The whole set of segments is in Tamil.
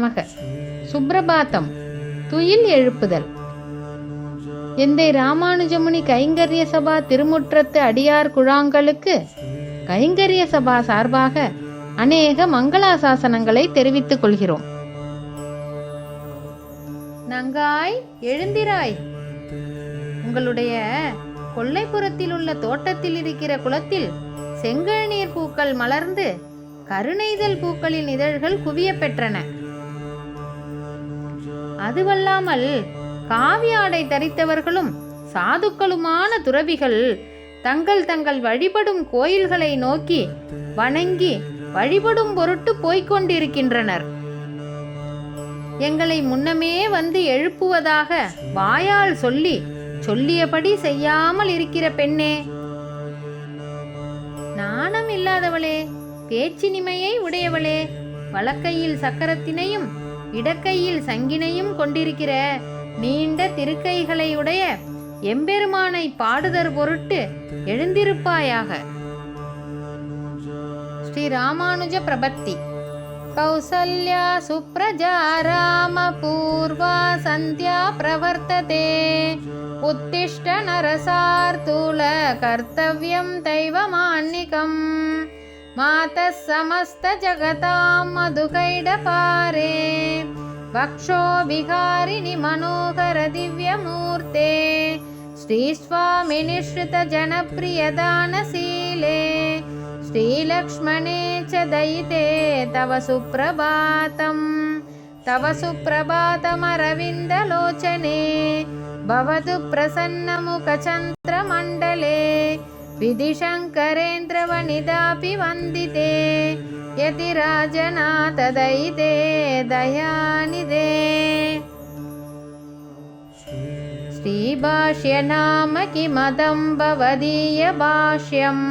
நமக சுப்பிரபாத்தம் துயில் எழுப்புதல். எந்தை ராமானுஜமுனி கைங்கரிய சபா திருமுற்றத்து அடியார் குழாங்களுக்கு கைங்கரிய சபா சார்பாக அநேக மங்களாசாசனங்களை தெரிவித்துக் கொள்கிறோம். நங்காய் எழுந்திராய். உங்களுடைய கொல்லைப்புறத்தில் உள்ள தோட்டத்தில் இருக்கிற குளத்தில் செங்கழநீர் பூக்கள் மலர்ந்து கருணைதல் பூக்களின் இதழ்கள் குவிய பெற்றன. அதுவல்லாமல் காவி ஆடை தரித்தவர்களும் சாதுக்களுமான துறவிகள் தங்கள் தங்கள் வழிபடும் கோயில்களை நோக்கி வணங்கி வழிபடும் பொருட்டு போய்கொண்டிருக்கின்றனர் எங்களை முன்னமே வந்து எழுப்புவதாக வாயால் சொல்லி சொல்லியபடி செய்யாமல் இருக்கிற பெண்ணே. நாணம் இல்லாதவளே பேச்சினிமையை உடையவளே வழக்கையில் சக்கரத்தினையும் இடக்கையில் சங்கினையும் கொண்டிருக்கிற நீண்ட திருக்கைகளையுடைய எம்பெருமானை பாடுதற் பொருட்டு எழுந்திருப்பாயாக. ஸ்ரீ ராமானுஜ பிரபத்தி. கௌசல்யா சுப்ரஜா ராம பூர்வா சந்தியா பிரவர்த்ததே. உத்திஷ்ட நரசார்த்தூல கர்த்தவ்யம் தைவமான்னிகம் मातः समस्तजगतां मधुकैडपारे वक्षो विहारिणि मनोहरदिव्यमूर्ते श्रीस्वामिनिश्रितजनप्रियदानशीले श्रीलक्ष्मणे च दयिते तव सुप्रभातम्। तव सुप्रभातमरविन्दलोचने भवतु प्रसन्नमुखचन्द्रमण्डले विधिशङ्करेन्द्रवनिदापि वन्दिते। यतिराजनाथदयिते दयानिदे। श्रीभाष्यनाम किमदं भवदीयभाष्यम्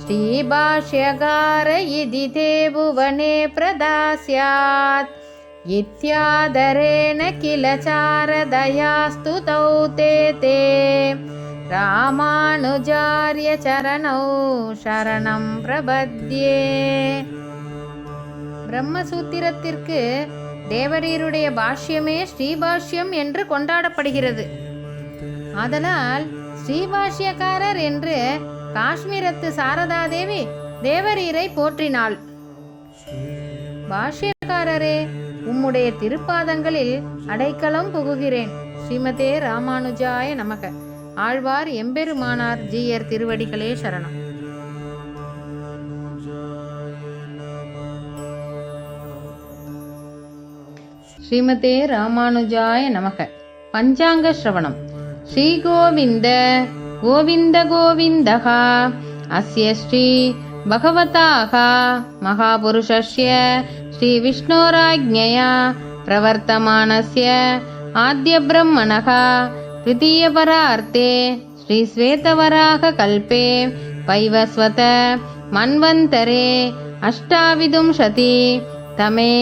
श्रीभाष्यकार इति ते भुवने प्रदास्यात्। इत्यादरेण किल चारदयास्तुतौ ते ते ராமானுஜாரிய சரணோ சரணம் பிரபத்யே பிரம்மசூத்திரத்திற்கு தேவரீருடைய பாஷ்யமே ஸ்ரீபாஷ்யம் என்று கொண்டாடப்படுகிறது. அதனால் ஸ்ரீபாஷ்யக்காரர் என்று காஷ்மீரத்து சாரதாதேவி தேவரீரை போற்றினாள். பாஷ்யக்காரரே உம்முடைய திருப்பாதங்களில் அடைக்கலம் புகுகிறேன். ஸ்ரீமதே ராமானுஜாய நமக. ஆழ்வார் எம்பெருமானார் ஜீயர் திருவடிகளே சரணம். ஸ்ரீமதே ராமானுஜாய நமக. பஞ்சாங்க ஸ்ரவணம். ஸ்ரீ கோவிந்த கோவிந்த கோவிந்தகா. அஸ்ய ஸ்ரீ பகவதாக. மகாபுருஷஸ்ய ஸ்ரீ விஷ்ணோராஜ்ஞயா. பிரவர்த்தமானஸ்ய ஆத்ய பிரம்மணः तृतीयपरार्थे श्रीश्वेतवराहकल्पे वैवस्वत मन्वन्तरे अष्टाविंशति तमे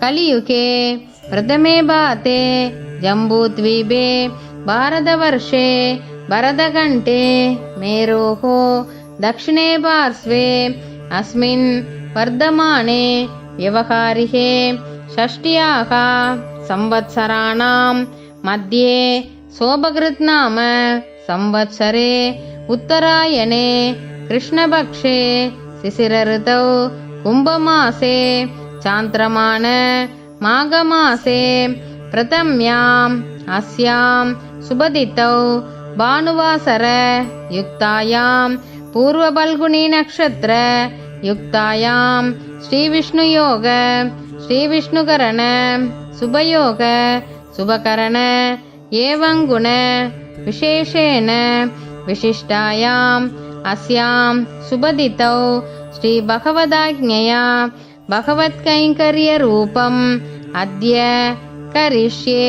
कलियुगे प्रथमे भाते जम्बूद्वीपे भारतवर्षे भरतकण्ठे मेरोः दक्षिणे पार्श्वे अस्मिन् वर्धमाने व्यवहारिके षष्ट्याः संवत्सराणां मध्ये सोपकृत् नाम संवत्सरे उत्तरायणे कृष्णपक्षे शिशिरऋतौ कुम्भमासे चान्द्रमान माघमासे प्रथम्याम् अस्यां सुबदितौ भानुवासर युक्तायां पूर्वफल्गुणीनक्षत्र युक्तायां श्रीविष्णुयोग श्रीविष्णुकरण शुभयोग शुभकरण एवङ्गुण विशेषेण विशिष्टायाम् अस्यां सुबदितौ श्रीभगवदाज्ञया भगवत्कैङ्कर्यरूपम् अद्य கரிஷ்யே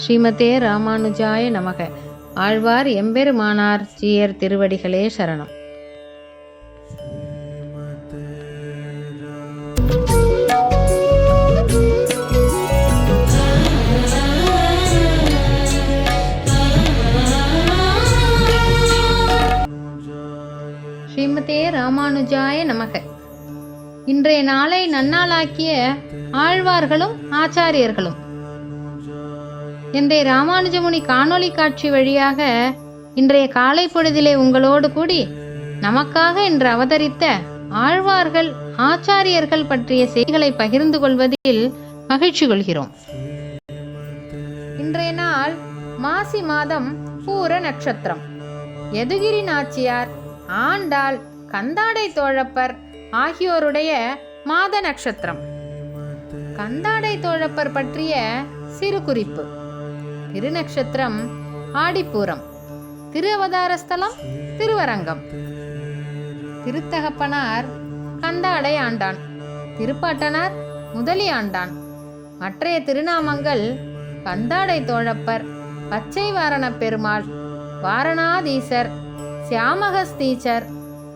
ஸ்ரீமதே ராமானுஜாய நமக ஆழ்வார் எம்பெருமானார் ஜீயர் திருவடிகளே சரணம் ஸ்ரீமதே ராமானுஜாய நமக. இன்றைய நாளை நன்னாளாக்கிய ஆழ்வார்களும் ஆச்சாரியர்களும். இன்றைய ராமானுஜமுனி காணொளி காட்சி வழியாக இன்றைய காலை பொழுதிலே உங்களோடு கூடி நமக்காக இன்று அவதரித்த ஆழ்வார்கள் ஆச்சாரியர்கள் பற்றிய செய்திகளை பகிர்ந்து கொள்வதில் மகிழ்ச்சி கொள்கிறோம். இன்றைய நாள் மாசி மாதம் பூர நட்சத்திரம். எதுகிரி நாச்சியார் ஆண்டாள் கந்தாடை தோழப்பர் ஆகியோருடைய மாத நட்சத்திரம். கந்தாடை தோழப்பர் பற்றிய சிறு குறிப்பு. திருநக்ஷத்திரம் ஆடிப்பூரம். திருவதார ஸ்தலம் திருவரங்கம். திருத்தகப்பனார் கந்தாடை ஆண்டான். திருப்பாட்டனார் முதலி ஆண்டான். மற்றைய திருநாமங்கள் கந்தாடை தோழப்பர் பச்சை வாரணப் பெருமாள் வாரணாதீசர் சியாமகஸ்தீச்சர்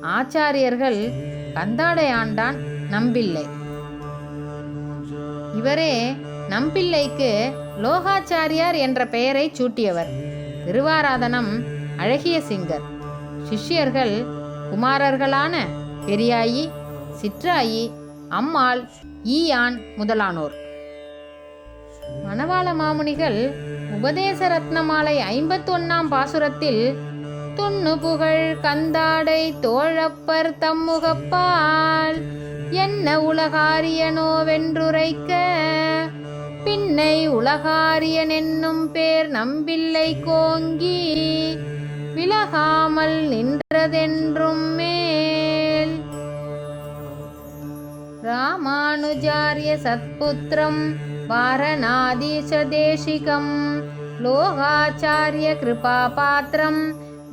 ஆச்சாரியர்கள் கந்தாடை ஆண்டான் நம்பிள்ளை. இவரே நம்பிள்ளைக்கு லோகாச்சாரியார் என்ற பெயரை சூட்டியவர். திருவாராதனம் அழகிய சிங்கர். சிஷ்யர்கள் குமாரர்களான பெரியாயி சிற்றாயி அம்மாள் ஈயான் முதலானோர். மணவாள மாமுனிகள் உபதேச ரத்னமாலை ஐம்பத்தொன்னாம் பாசுரத்தில் துண்ணு புகழ் கந்தாடை தோழப்பர் தம்முகப்பால். என்ன உலகாரியனோ வென்றுரைக்க பின்னை உலகாரியன் என்னும் பேர் நம்பில்லை கோங்கி. விலகாமல் நின்றதென்றும் மேல். ராமானுஜாரிய சத்புத்திரம் வாரணாதீசதேசிகம் லோகாச்சாரிய கிருபாபாத்திரம்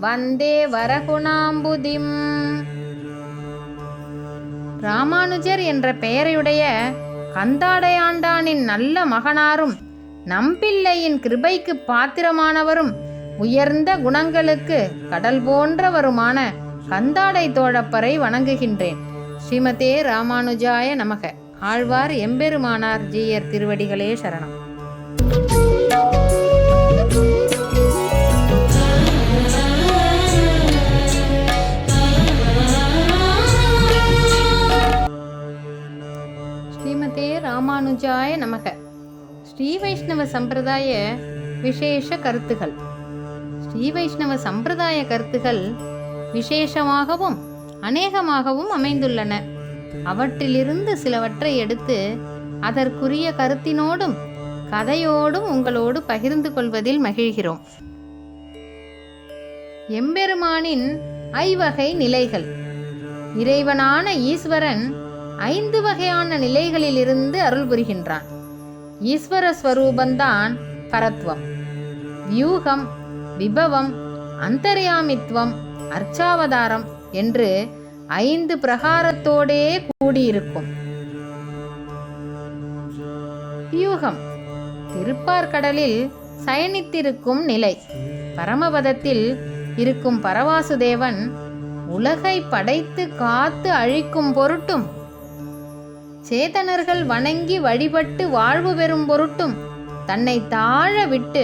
வந்தே வரகுணாம்புதிம். ராமானுஜர் என்ற பெயரையுடைய கந்தாடையாண்டானின் நல்ல மகனாரும் நம்பிள்ளையின் கிருபைக்கு பாத்திரமானவரும் உயர்ந்த குணங்களுக்கு கடல் போன்றவருமான கந்தாடை தோழப்பரை வணங்குகின்றேன். ஸ்ரீமதே ராமானுஜாய நமக. ஆழ்வார் எம்பெருமானார் ஜீயர் திருவடிகளே சரணம். ஸ்ரீமதே ராமானுஜாய நமக. ஸ்ரீ வைஷ்ணவ சம்பிரதாய விசேஷ கருத்துகள். ஸ்ரீ வைஷ்ணவ சம்பிரதாய கருத்துகள் விசேஷமாகவும் அநேகமாகவும் அமைந்துள்ளன. அவற்றிலிருந்து சிலவற்றை எடுத்து அதற்குரிய கருத்தினோடும் கதையோடும் உங்களோடு பகிர்ந்து கொள்வதில் மகிழ்கிறோம். எம்பெருமானின் ஐவகை நிலைகள். இறைவனான ஈஸ்வரன் ஐந்து வகையான நிலைகளிலிருந்து அருள் புரிகின்றான். ஈஸ்வர ஸ்வரூபந்தான் பரத்வம். வியூகம் விபவம் அந்தர்யாமித்வம் அர்ச்சாவதாரம் என்று ஐந்து பிரகாரத்தோடே கூடியிருக்கும். வியூகம் திருப்பார்கடலில் சயனித்திருக்கும் நிலை. பரமபதத்தில் இருக்கும் பரவாசுதேவன் உலகை படைத்து காத்து அழிக்கும் பொருட்டும் சேதனர்கள் வணங்கி வழிபட்டு வாழ்வு பெறும் பொருட்டும் தன்னை தாழ விட்டு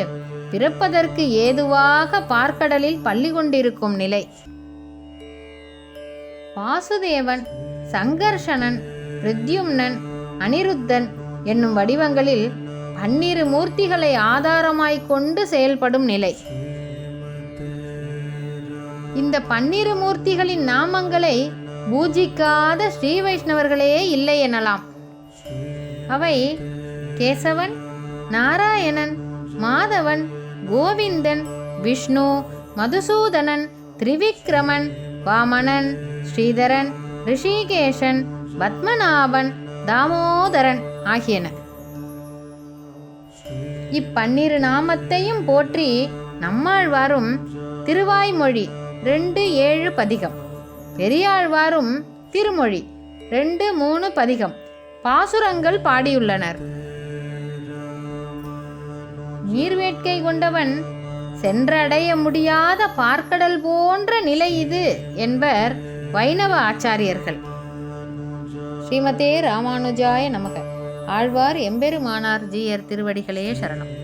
பிறப்பதற்கு ஏதுவாக பார்க்கடலில் பள்ளி கொண்டிருக்கும் நிலை. வாசுதேவன் சங்கர்ஷணன் பிரத்யும்னன் அனிருத்தன் என்னும் வடிவங்களில் பன்னிரு மூர்த்திகளை ஆதாரமாய் கொண்டு செயல்படும் நிலை. இந்த பன்னிரு மூர்த்திகளின் நாமங்களை பூஜிக்காத ஸ்ரீ வைஷ்ணவர்களே இல்லை எனலாம். அவை கேசவன் நாராயணன் மாதவன் கோவிந்தன் விஷ்ணு மதுசூதனன் திரிவிக்ரமன் வாமணன் ஸ்ரீதரன் ரிஷிகேஷன் பத்மநாபன் தாமோதரன் ஆகியன. இப்பன்னிரு நாமத்தையும் போற்றி நம்மாழ்வாரும் திருவாய்மொழி ரெண்டு ஏழு பதிகம். பெரியாழ்வாரும் திருமொழி. ரெண்டு மூணு பதிகம். பாசுரங்கள் பாடியுள்ளனர். நீர்வேட்கை கொண்டவன் சென்றடைய முடியாத பார்க்கடல் போன்ற நிலை இது என்பர் வைணவ ஆச்சாரியர்கள். ஸ்ரீமதே ராமானுஜாய நமக. ஆழ்வார் எம்பெருமானார் ஜீயர் திருவடிகளே சரணம்.